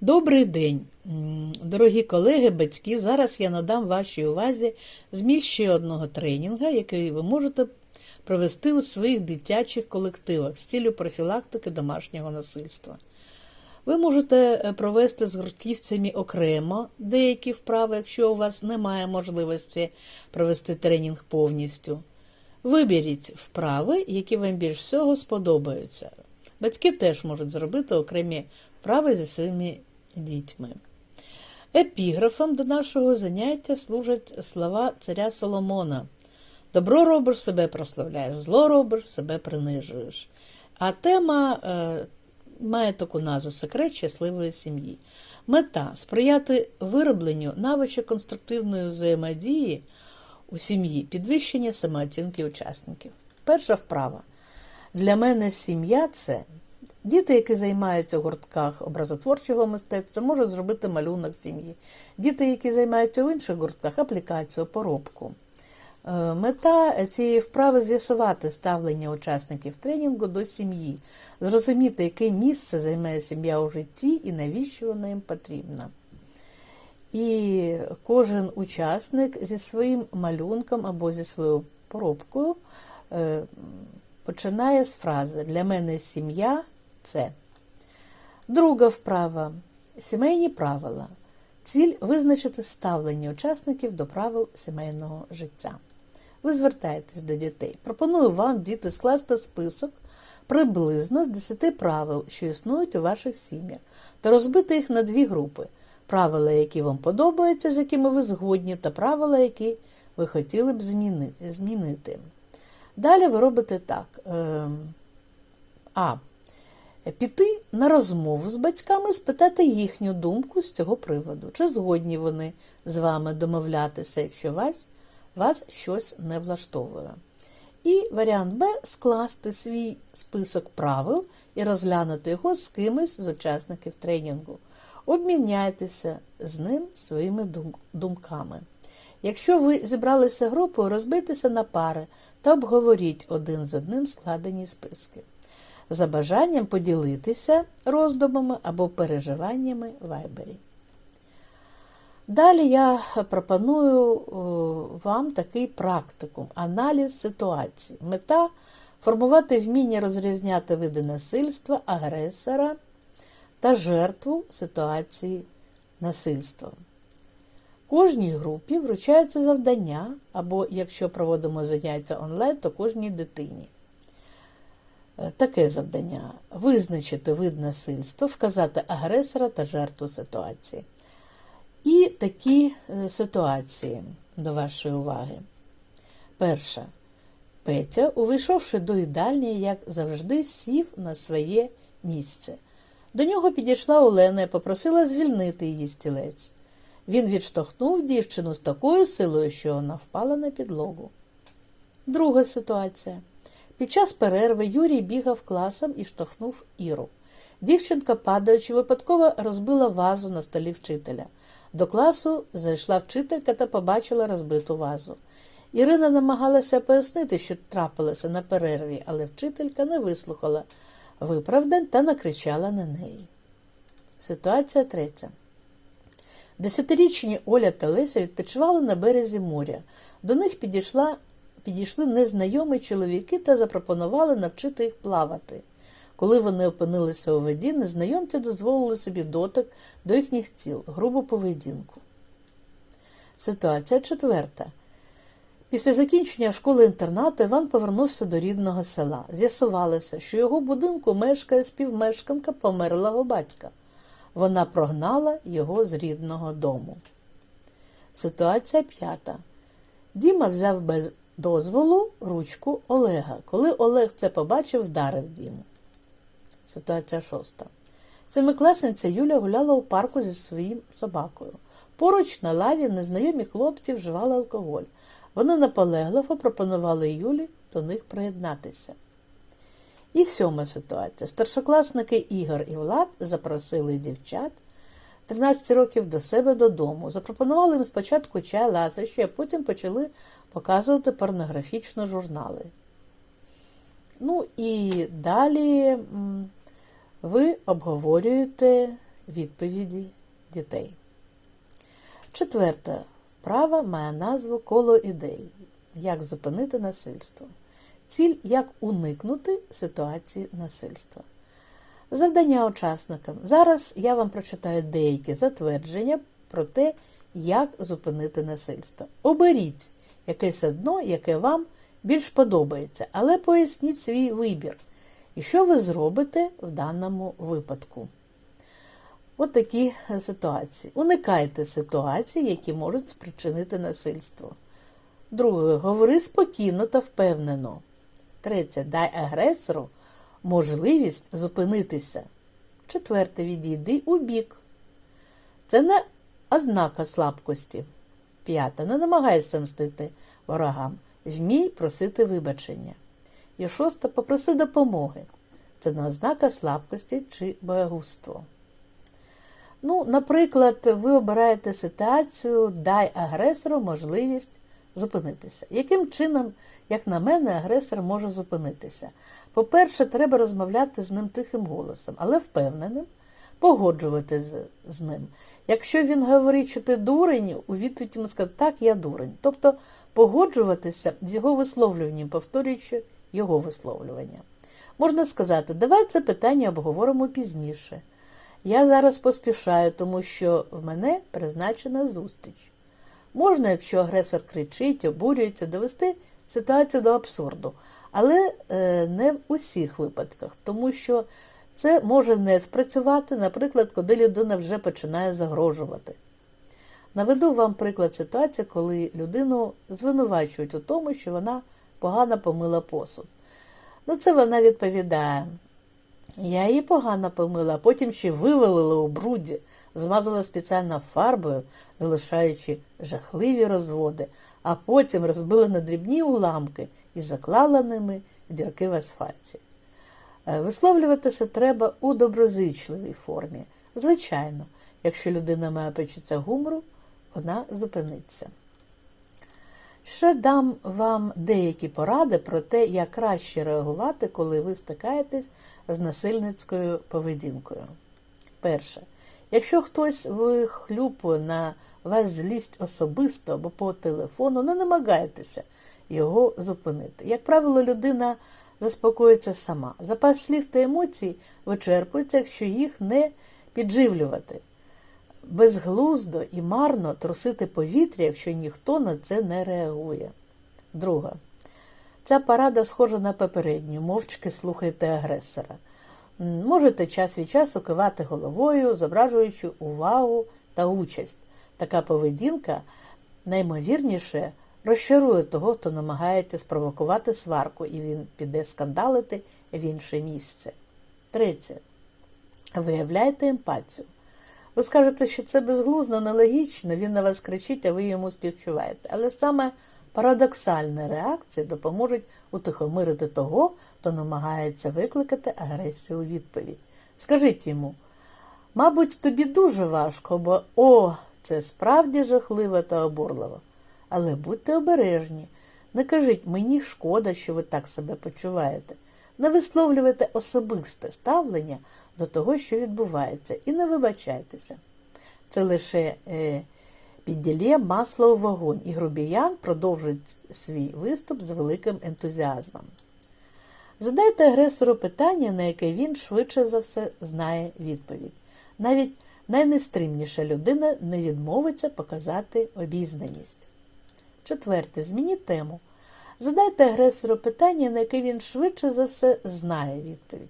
Добрий день, дорогі колеги, батьки. Зараз я надам вашій увазі зміст ще одного тренінгу, який ви можете провести у своїх дитячих колективах з цілею профілактики домашнього насильства. Ви можете е, провести з гуртківцями окремо деякі вправи, якщо у вас немає можливості провести тренінг повністю. Виберіть вправи, які вам більш всього сподобаються. Батьки теж можуть зробити окремі вправи зі своїми дітьми. Епіграфом до нашого заняття служать слова царя Соломона. Добро робиш, себе прославляєш, зло робиш, себе принижуєш. А тема е, має таку назву Секрет щасливої сім'ї. Мета сприяти виробленню навичок конструктивної взаємодії у сім'ї, підвищення самооцінки учасників. Перша вправа. Для мене сім'я це діти, які займаються у гуртках образотворчого мистецтва, можуть зробити малюнок сім'ї. Діти, які займаються у інших гуртках, аплікацію, поробку. Е, Мета цієї вправи з'ясувати ставлення учасників тренінгу до сім'ї, зрозуміти, яке місце займає сім'я у житті і навіщо вона їм потрібна. І кожен учасник зі своїм малюнком або зі своєю поробкою е, починає з фрази Для мене сім'я це. Друга вправа сімейні правила. Ціль визначити ставлення учасників до правил сімейного життя. Ви звертаєтесь до дітей. Пропоную вам, діти, скласти список приблизно з 10 правил, що існують у ваших сім'ях, та розбити їх на дві групи: правила, які вам подобаються, з якими ви згодні, та правила, які ви хотіли б змінити. Далі ви робите так. Ем, А. Піти на розмову з батьками, спитати їхню думку з цього приводу. Чи згодні вони з вами домовлятися, якщо вас, вас щось не влаштовує. І варіант Б скласти свій список правил і розглянути його з кимось з учасників тренінгу. Обміняйтеся з ним своїми думками. Якщо ви зібралися групою, розбийтеся на пари та обговоріть один з одним складені списки. За бажанням поділитися роздумами або переживаннями вайбері. Далі я пропоную вам такий практикум аналіз ситуації. Мета формувати вміння розрізняти види насильства, агресора та жертву ситуації насильства. Кожній групі вручається завдання, або якщо проводимо заняття онлайн, то кожній дитині. Е, Таке завдання визначити вид насильства, вказати агресора та жертву ситуації. І такі е, ситуації до вашої уваги. Перша. Петя, увійшовши до їдальні, як завжди, сів на своє місце. До нього підійшла Олена і попросила звільнити її стілець. Він відштовхнув дівчину з такою силою, що вона впала на підлогу. Друга ситуація. Під час перерви Юрій бігав класом і штовхнув Іру. Дівчинка, падаючи, випадково розбила вазу на столі вчителя. До класу зайшла вчителька та побачила розбиту вазу. Ірина намагалася пояснити, що трапилося на перерві, але вчителька не вислухала виправдань та накричала на неї. Ситуація третя. Десятирічні Оля та Леся відпочивали на березі моря. До них підійшла, підійшли незнайомі чоловіки та запропонували навчити їх плавати. Коли вони опинилися у воді, незнайомці дозволили собі дотик до їхніх тіл, грубу поведінку. Ситуація четверта. Після закінчення школи-інтернату Іван повернувся до рідного села. З'ясувалося, що його будинку мешкає співмешканка померлого батька. Вона прогнала його з рідного дому. Ситуація п'ята. Діма взяв без дозволу ручку Олега. Коли Олег це побачив, вдарив Діму. Ситуація шоста. Семикласниця Юля гуляла у парку зі своїм собакою. Поруч на лаві незнайомі хлопці вживали алкоголь. Вони наполегливо пропонували Юлі до них приєднатися. І сьома ситуація. Старшокласники Ігор і Влад запросили дівчат 13 років до себе додому. Запропонували їм спочатку чай ласощі, а потім почали показувати порнографічні журнали. Ну і далі ви обговорюєте відповіді дітей. Четверта вправа має назву коло ідей. Як зупинити насильство. Ціль як уникнути ситуації насильства. Завдання учасникам. Зараз я вам прочитаю деякі затвердження про те, як зупинити насильство. Оберіть якесь одно, яке вам більш подобається, але поясніть свій вибір. І що ви зробите в даному випадку? От такі е, ситуації. Уникайте ситуацій, які можуть спричинити насильство. Друге, говори спокійно та впевнено. Третє, дай агресору можливість зупинитися. Четверте, відійди у бік. Це не ознака слабкості. П'яте, не намагайся мстити ворогам. Вмій просити вибачення. І шосте, попроси допомоги. Це не ознака слабкості чи боягузтва. Ну, наприклад, ви обираєте ситуацію, дай агресору можливість зупинитися. Яким чином, як на мене, агресор може зупинитися? По-перше, треба розмовляти з ним тихим голосом, але впевненим, погоджувати з, з ним. Якщо він говорить, що ти дурень, у відповідь йому сказати, так, я дурень. Тобто погоджуватися з його висловлюванням, повторюючи його висловлювання. Можна сказати, давай це питання обговоримо пізніше. Я зараз поспішаю, тому що в мене призначена зустріч. Можна, якщо агресор кричить, обурюється, довести ситуацію до абсурду, але е, не в усіх випадках, тому що це може не спрацювати, наприклад, коли людина вже починає загрожувати. Наведу вам приклад ситуації, коли людину звинувачують у тому, що вона погано помила посуд. Ну, це вона відповідає. Я її погано помила, а потім ще вивалила у бруді, змазала спеціально фарбою, залишаючи жахливі розводи, а потім розбила на дрібні уламки і заклала ними дірки в асфальті. Е, Висловлюватися треба у доброзичливій формі. Звичайно, якщо людина має почуття гумору, вона зупиниться. Ще дам вам деякі поради про те, як краще реагувати, коли ви стикаєтесь з насильницькою поведінкою. Перше. Якщо хтось вихлюпує на вас злість особисто або по телефону, не намагайтеся його зупинити. Як правило, людина заспокоїться сама. Запас слів та емоцій вичерпується, якщо їх не підживлювати. Безглуздо і марно трусити повітря, якщо ніхто на це не реагує. Друга. Ця парада схожа на попередню, мовчки слухайте агресора. Можете час від часу кивати головою, зображуючи увагу та участь. Така поведінка наймовірніше розчарує того, хто намагається спровокувати сварку, і він піде скандалити в інше місце. Третє. Виявляйте емпатію. Ви скажете, що це безглуздо, нелогічно, він на вас кричить, а ви йому співчуваєте. Але саме парадоксальні реакції допоможуть утихомирити того, хто намагається викликати агресію у відповідь. Скажіть йому, мабуть, тобі дуже важко, бо о, це справді жахливо та обурливо. Але будьте обережні. Не кажіть, мені шкода, що ви так себе почуваєте. Не висловлювайте особисте ставлення до того, що відбувається, і не вибачайтеся. Це лише е, підділє масло у вогонь, і грубіян продовжить свій виступ з великим ентузіазмом. Задайте агресору питання, на яке він швидше за все знає відповідь. Навіть найнестримніша людина не відмовиться показати обізнаність. Четверте, змініть тему. Задайте агресору питання, на яке він швидше за все знає відповідь.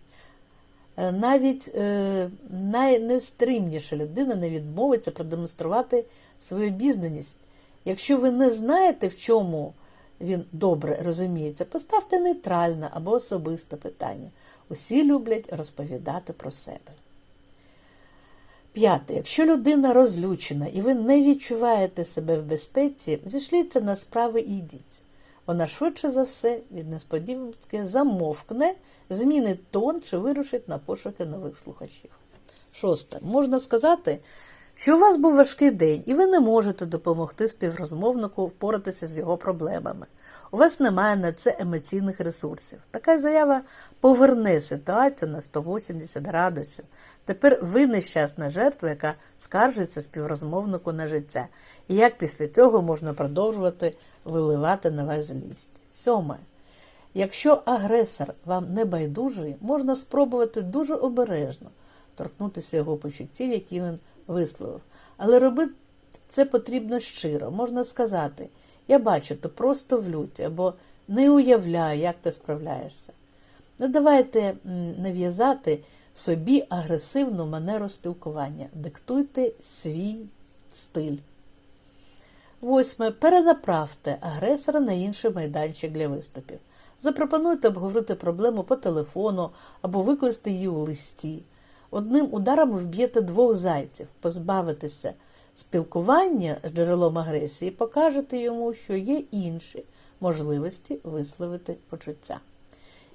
Е, Навіть е, найнестримніша людина не відмовиться продемонструвати свою обізнаність. Якщо ви не знаєте, в чому він добре розуміється, поставте нейтральне або особисте питання. Усі люблять розповідати про себе. П'яте. Якщо людина розлючена і ви не відчуваєте себе в безпеці, зійшліться на справи і йдіть. Вона швидше за все від несподіванки замовкне, змінить тон чи вирушить на пошуки нових слухачів. Шосте. Можна сказати, що у вас був важкий день, і ви не можете допомогти співрозмовнику впоратися з його проблемами. У вас немає на це емоційних ресурсів. Така заява поверне ситуацію на 180 градусів. Тепер ви нещасна жертва, яка скаржиться співрозмовнику на життя. І як після цього можна продовжувати виливати на вас злість? Сьоме. Якщо агресор вам не байдужий, можна спробувати дуже обережно торкнутися його почуттів, які він висловив. Але робити це потрібно щиро. Можна сказати, я бачу, ти просто в люті, або не уявляю, як ти справляєшся. Не давайте нав'язати собі агресивну манеру спілкування. Диктуйте свій стиль. Восьме. Перенаправте агресора на інший майданчик для виступів. Запропонуйте обговорити проблему по телефону або викласти її у листі. Одним ударом вб'єте двох зайців, позбавитеся спілкування з джерелом агресії, покажете йому, що є інші можливості висловити почуття.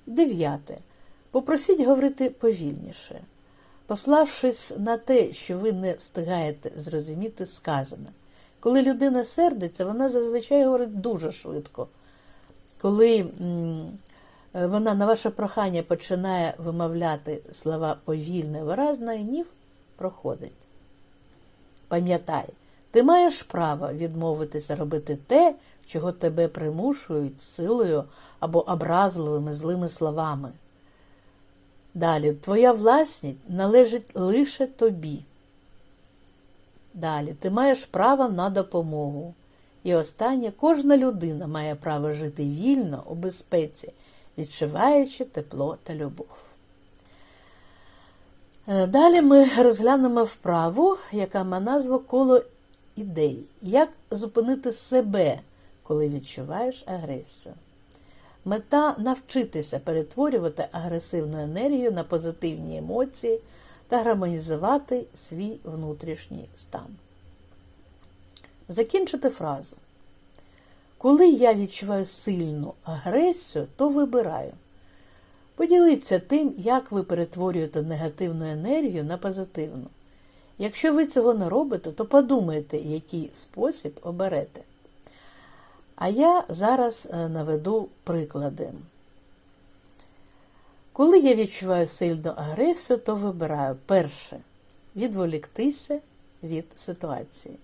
Дев'яте. Попросіть говорити повільніше, пославшись на те, що ви не встигаєте зрозуміти сказане. Коли людина сердиться, вона зазвичай говорить дуже швидко. Коли вона на ваше прохання починає вимовляти слова повільно і виразно, гнів проходить. Пам'ятай, ти маєш право відмовитися робити те, чого тебе примушують силою або образливими злими словами. Далі, твоя власність належить лише тобі. Далі, ти маєш право на допомогу. І останнє, кожна людина має право жити вільно у безпеці, відчуваючи тепло та любов. Е, Далі ми розглянемо вправу, яка має назву коло ідей. Як зупинити себе, коли відчуваєш агресію. Мета навчитися перетворювати агресивну енергію на позитивні емоції та гармонізувати свій внутрішній стан. Закінчити фразу. Коли я відчуваю сильну агресію, то вибираю. Поділіться тим, як ви перетворюєте негативну енергію на позитивну. Якщо ви цього не робите, то подумайте, який спосіб оберете. А я зараз наведу приклади. Коли я відчуваю сильну агресію, то вибираю перше відволіктися від ситуації.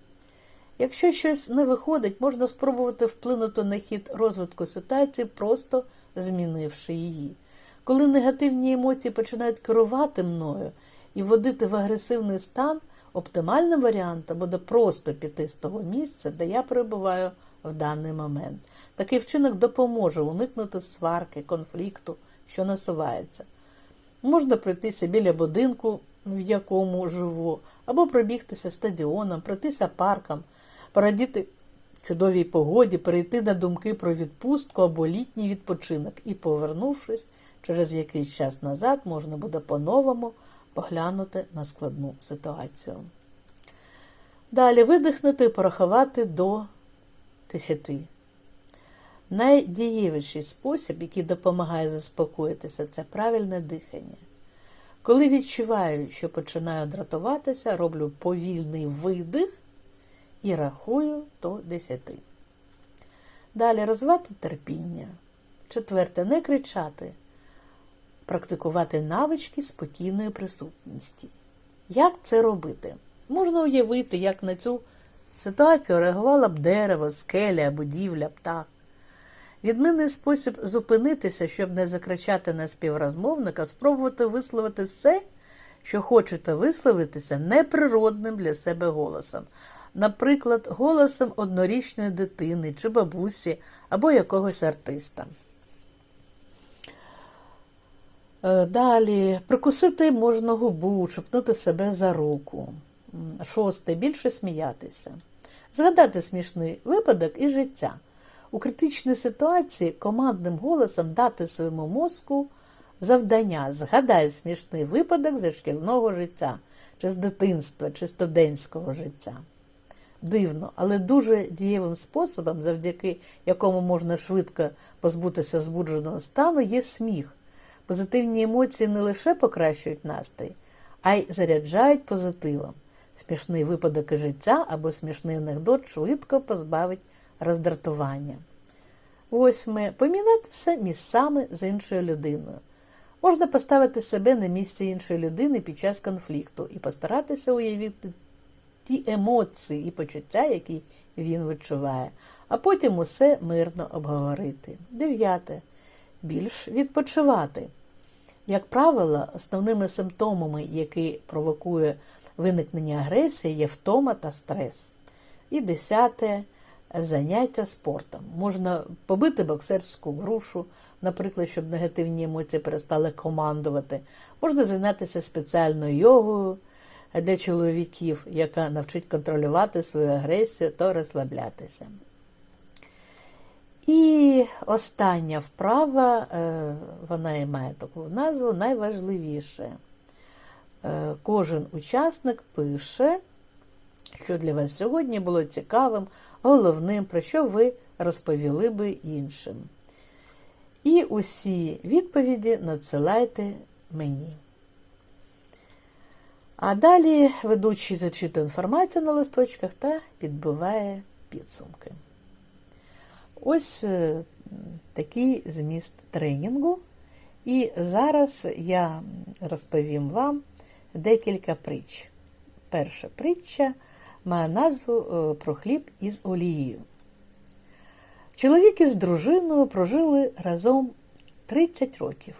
Якщо щось не виходить, можна спробувати вплинути на хід розвитку ситуації, просто змінивши її. Коли негативні емоції починають керувати мною і вводити в агресивний стан, оптимальним варіантом буде просто піти з того місця, де я перебуваю в даний момент. Такий вчинок допоможе уникнути сварки, конфлікту, що насувається. Можна пройтися біля будинку, в якому живу, або пробігтися стадіоном, пройтися парком, порадіти чудовій погоді, перейти на думки про відпустку або літній відпочинок і, повернувшись, через якийсь час назад можна буде по-новому поглянути на складну ситуацію. Далі видихнути і порахувати до 10. Найдієвіший спосіб, який допомагає заспокоїтися, це правильне дихання. Коли відчуваю, що починаю дратуватися, роблю повільний видих і рахую до 10. Далі розвивати терпіння. Четверте, не кричати, практикувати навички спокійної присутності. Як це робити? Можна уявити, як на цю ситуацію реагувала б дерево, скеля, будівля, птах. Відмінний спосіб зупинитися, щоб не закричати на співрозмовника, спробувати висловити все, що хочете висловитися неприродним для себе голосом. Наприклад, голосом однорічної дитини чи бабусі або якогось артиста. Е, Далі прикусити можна губу, чупнути себе за руку. Шосте більше сміятися. Згадати смішний випадок і життя. У критичній ситуації командним голосом дати своєму мозку завдання. Згадай смішний випадок зі шкільного життя, чи з дитинства, чи студентського життя. Дивно, але дуже дієвим способом, завдяки якому можна швидко позбутися збудженого стану, є сміх. Позитивні емоції не лише покращують настрій, а й заряджають позитивом. Смішний випадок життя або смішний анекдот швидко позбавить роздратування. Восьме. Помінятися місцями з іншою людиною. Можна поставити себе на місце іншої людини під час конфлікту і постаратися уявити ті емоції і почуття, які він відчуває, а потім усе мирно обговорити. Дев'яте. Більш відпочивати. Як правило, основними симптомами, які провокує виникнення агресії, є втома та стрес. І десяте заняття спортом. Можна побити боксерську грушу, наприклад, щоб негативні емоції перестали командувати. Можна зайнятися спеціальною йогою для чоловіків, яка навчить контролювати свою агресію та розслаблятися. І остання вправа, е, вона і має таку назву, найважливіше. Е, Кожен учасник пише, що для вас сьогодні було цікавим, головним, про що ви розповіли би іншим. І усі відповіді надсилайте мені. А далі ведучий зачитує інформацію на листочках та підбиває підсумки. Ось е, такий зміст тренінгу. І зараз я розповім вам декілька притч. Перша притча має назву е, про хліб із олією. Чоловік із дружиною прожили разом 30 років.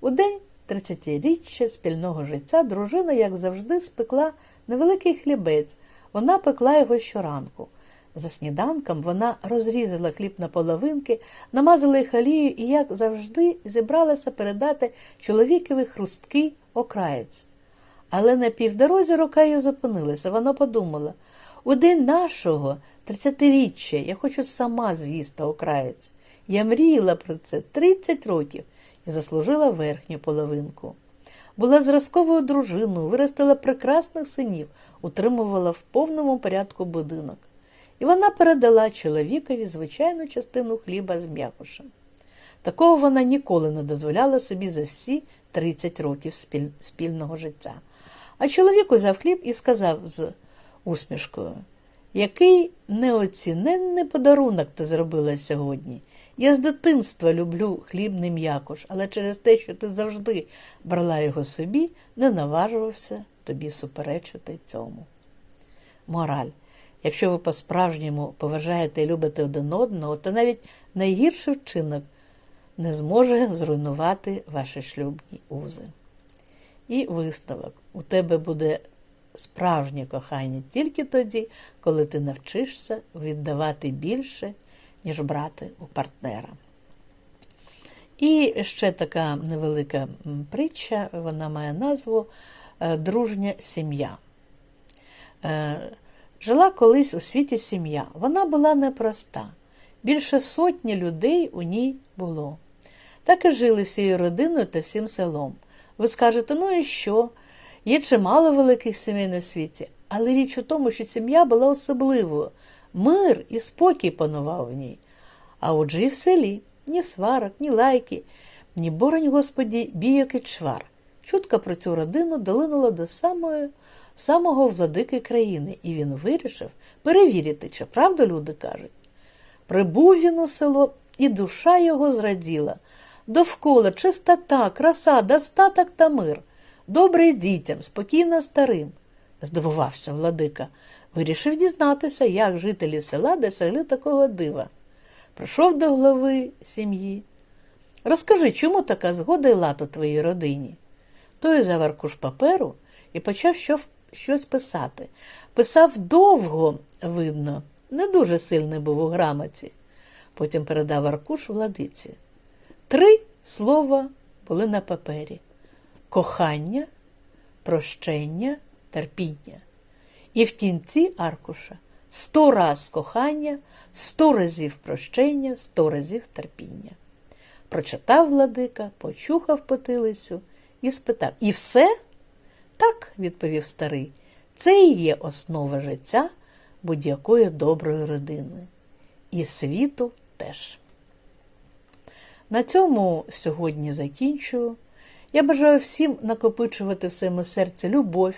У день 30-річчя спільного життя дружина, як завжди, спекла невеликий хлібець. Вона пекла його щоранку. За сніданком вона розрізала хліб на половинки, намазала їх олією і, як завжди, зібралася передати чоловікові хрусткий окраєць. Але на півдорозі рука її зупинилася. Вона подумала у день нашого тридцятиріччя я хочу сама з'їсти окраєць. Я мріяла про це 30 років і заслужила верхню половинку. Була зразковою дружиною, виростила прекрасних синів, утримувала в повному порядку будинок. І вона передала чоловікові звичайну частину хліба з м'якушем. Такого вона ніколи не дозволяла собі за всі 30 років спіль... спільного життя. А чоловік узяв хліб і сказав з усмішкою, який неоціненний подарунок ти зробила сьогодні. Я з дитинства люблю хлібний м'якош, але через те, що ти завжди брала його собі, не наважувався тобі суперечити цьому. Мораль. Якщо ви по-справжньому поважаєте і любите один одного, то навіть найгірший вчинок не зможе зруйнувати ваші шлюбні узи. І висновок. У тебе буде справжнє кохання тільки тоді, коли ти навчишся віддавати більше, ніж брати у партнера. І ще така невелика притча, вона має назву е, Дружня сім'я. Жила колись у світі сім'я. Вона була непроста. Більше сотні людей у ній було. Так і жили всією родиною та всім селом. Ви скажете, ну і що? Є чимало великих сімей на світі, але річ у тому, що сім'я була особливою. Мир і спокій панував в ній. А отже і в селі ні сварок, ні лайки, ні боронь, Господі, бійок і чвар. Чутка про цю родину долинула до самої, самого владики країни, і він вирішив перевірити, чи правду люди кажуть. Прибув він у село, і душа його зраділа. Довкола чистота, краса, достаток та мир. Добре дітям, спокійно старим, здивувався владика. Вирішив дізнатися, як жителі села досягли такого дива. Прийшов до голови сім'ї. Розкажи, чому така згода і лад у твоїй родині? Той взяв аркуш паперу і почав щось писати. Писав довго, видно, не дуже сильний був у грамоті. Потім передав аркуш владиці. Три слова були на папері кохання, прощення, терпіння. І в кінці аркуша сто раз кохання, сто разів прощення, сто разів терпіння. Прочитав владика, почухав потилицю і спитав І все? Так, відповів старий, це і є основа життя будь-якої доброї родини. І світу теж. На цьому сьогодні закінчую. Я бажаю всім накопичувати в своєму серці любов,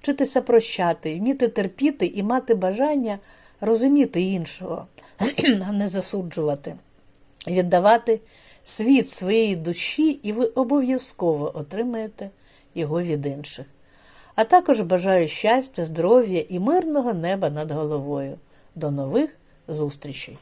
вчитися прощати, вміти терпіти і мати бажання розуміти іншого, а не засуджувати. віддавати світ своєї душі, і ви обов'язково отримаєте його від інших. А також бажаю щастя, здоров'я і мирного неба над головою. До нових зустрічей.